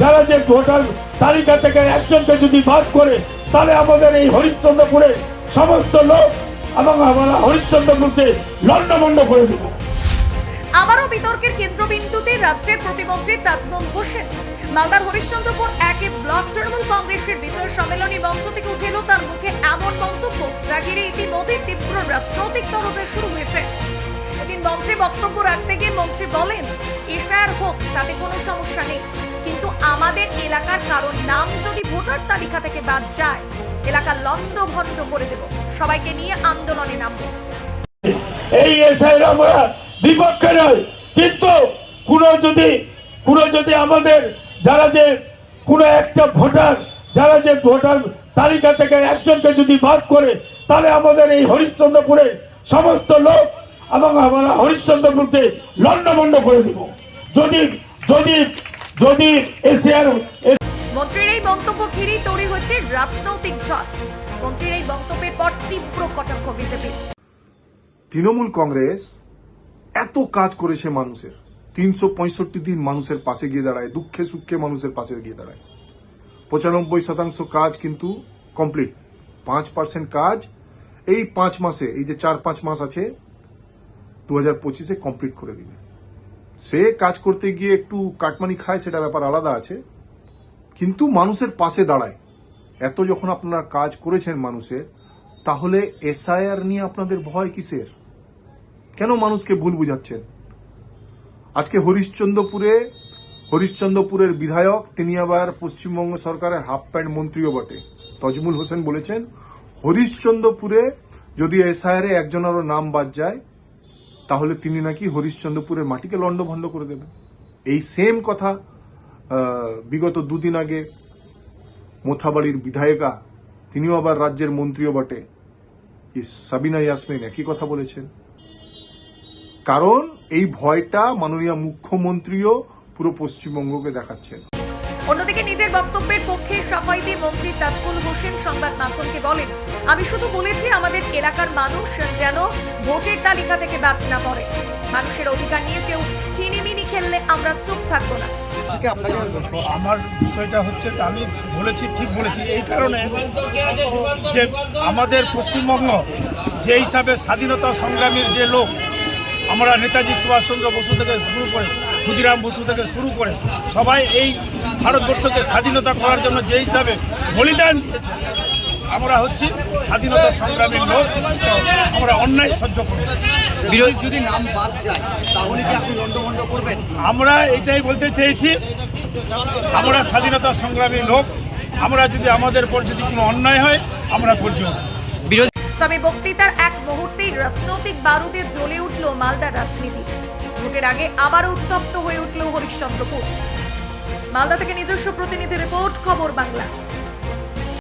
যারা যে ভোটার তালিকা থেকে একজনকে যদি বাদ করে, তাহলে আমাদের এই হরিশ্চন্দ্রপুরের সমস্ত লোক এবং আমরা হরিশ্চন্দ্রপুরকে লন্ডভন্ড করে দেবো। আবারও বিতর্কের কেন্দ্রবিন্দুতে রাজ্যের প্রতিমন্ত্রী তাজমল হোসেন। মালদার হরিশ্চন্দ্রপুর একে ব্লক তৃণমূল কংগ্রেসের বিজয় সম্মেলনী মঞ্চ থেকে উঠে এলো তার মুখে এমন মন্তব্য, যা ঘিরে ইতিমধ্যে তীব্র রাজনৈতিক তরজা শুরু হয়েছে। এদিন মঞ্চে বক্তব্য রাখতে গিয়ে মন্ত্রী বলেন, এসআর হোক, তাতে কোনো সমস্যা নেই। কিন্তু আমাদের এলাকার কারণ নাম যদি ভোটার তালিকা থেকে বাদ যায় এলাকা লন্ড ভন্ড করে দেব। সবাইকে নিয়ে আন্দোলনে নামবো। এই এসআইয়ের আমরা বিপক্ষে নয় কিন্তু কোনো যদি কোনো যদি আমাদের যারা যে কোনো একটা ভোটার, যারা যে ভোটার তালিকা থেকে একজনকে যদি বাদ করে, তাহলে আমাদের এই হরিশ্চন্দ্রপুরের সমস্ত লোক এবং আমরা হরিশ্চন্দ্রপুরকে লন্ডভন্ড করে দেব। যদি যদি যদি এশিয়ার মন্ত্রীর এই ঘিরেই তৈরি হচ্ছে রাজনৈতিক ঝড়। মন্ত্রীর এই মন্তব্যের পর তীব্র কটাক্ষ বিজেপি। তৃণমূল কংগ্রেস এত কাজ করেছে মানুষের। তিনশো পঁয়ষট্টি দিন মানুষের পাশে গিয়ে দাঁড়ায় দুঃখে সুখে মানুষের পাশে গিয়ে দাঁড়ায়। পঁচানব্বই শতাংশ কাজ কিন্তু কমপ্লিট পাঁচ পার্সেন্ট কাজ এই পাঁচ মাসে এই যে চার পাঁচ মাস আছে দু হাজার পঁচিশে কমপ্লিট করে দিবে সে কাজ করতে গিয়ে একটু কাটমানি খায়, সেটা ব্যাপার আলাদা আছে। কিন্তু মানুষের পাশে দাঁড়ায়। এত যখন আপনারা কাজ করেছেন মানুষের, তাহলে এসআইআর নিয়ে আপনাদের ভয় কিসের? কেন মানুষকে ভুল বুঝাচ্ছেন? আজকে হরিশ্চন্দ্রপুরে, হরিশ্চন্দ্রপুরের বিধায়ক, তিনি আবার পশ্চিমবঙ্গ সরকারের হাফ প্যান্ট মন্ত্রীও বটে। তজমুল হোসেন বলেছেন, হরিশ্চন্দ্রপুরে যদি এসআইআর একজনেরও নাম বাদ যায় তাহলে তিনি নাকি হরিশ্চন্দ্রপুরের মাটিকে লণ্ডভণ্ড করে দেবেন। এই সেম কথা বিগত দুদিন আগে মোথাবাড়ির বিধায়িকা, তিনিও আবার রাজ্যের মন্ত্রীও বটে। সাবিনা ইয়াসমিন একই কথা বলেছেন। কারণ এই ভয়টা মাননীয় মুখ্যমন্ত্রীও পুরো পশ্চিমবঙ্গকে দেখাচ্ছেন। অন্যদিকে নিজের বক্তব্যের পক্ষে সাফাই দিয়ে মন্ত্রী তাজকুল হোসেন সংবাদ মাধ্যমকে বলেন, আমি শুধু বলেছি আমাদের এলাকার মানুষ যেন ভোটের তালিকা থেকে বাদ না পড়ে। মানুষের অধিকার নিয়ে কেউ চিনিমিনি খেললে আমরা চুপ থাকব না। আমার বিষয়টা হচ্ছে আমি বলেছি ঠিক বলেছি। এই কারণে যে আমাদের পশ্চিমবঙ্গ যে হিসাবে স্বাধীনতা সংগ্রামীর যে লোক আমরা নেতাজি সুভাষচন্দ্র বসু থেকে শুরু করে ক্ষুদিরাম বসু থেকে শুরু করে সবাই এই ভারতবর্ষকে স্বাধীনতা করার জন্য যে হিসাবে বলিদান দিয়েছে আমরা হচ্ছি স্বাধীনতা সংগ্রামীর লোক আমরা অন্যায় সহ্য করি। বিরোধী যদি নাম বাদ যায় তাহলে কি আপনি লন্ডভন্ড করবেন আমরা এটাই বলতে চেয়েছি আমরা স্বাধীনতা সংগ্রামী লোক আমরা যদি আমাদের পর যদি কোনো অন্যায় হয় আমরা করছি। তবে বক্তৃতার এক মুহূর্তেই রাজনৈতিক বারুদে জ্বলে উঠল মালদার রাজনীতি ভোটের আগে আবার উত্তপ্ত হয়ে উঠল হরিশ্চন্দ্রপুর মালদা থেকে নিজস্ব প্রতিনিধি রিপোর্ট খবর বাংলা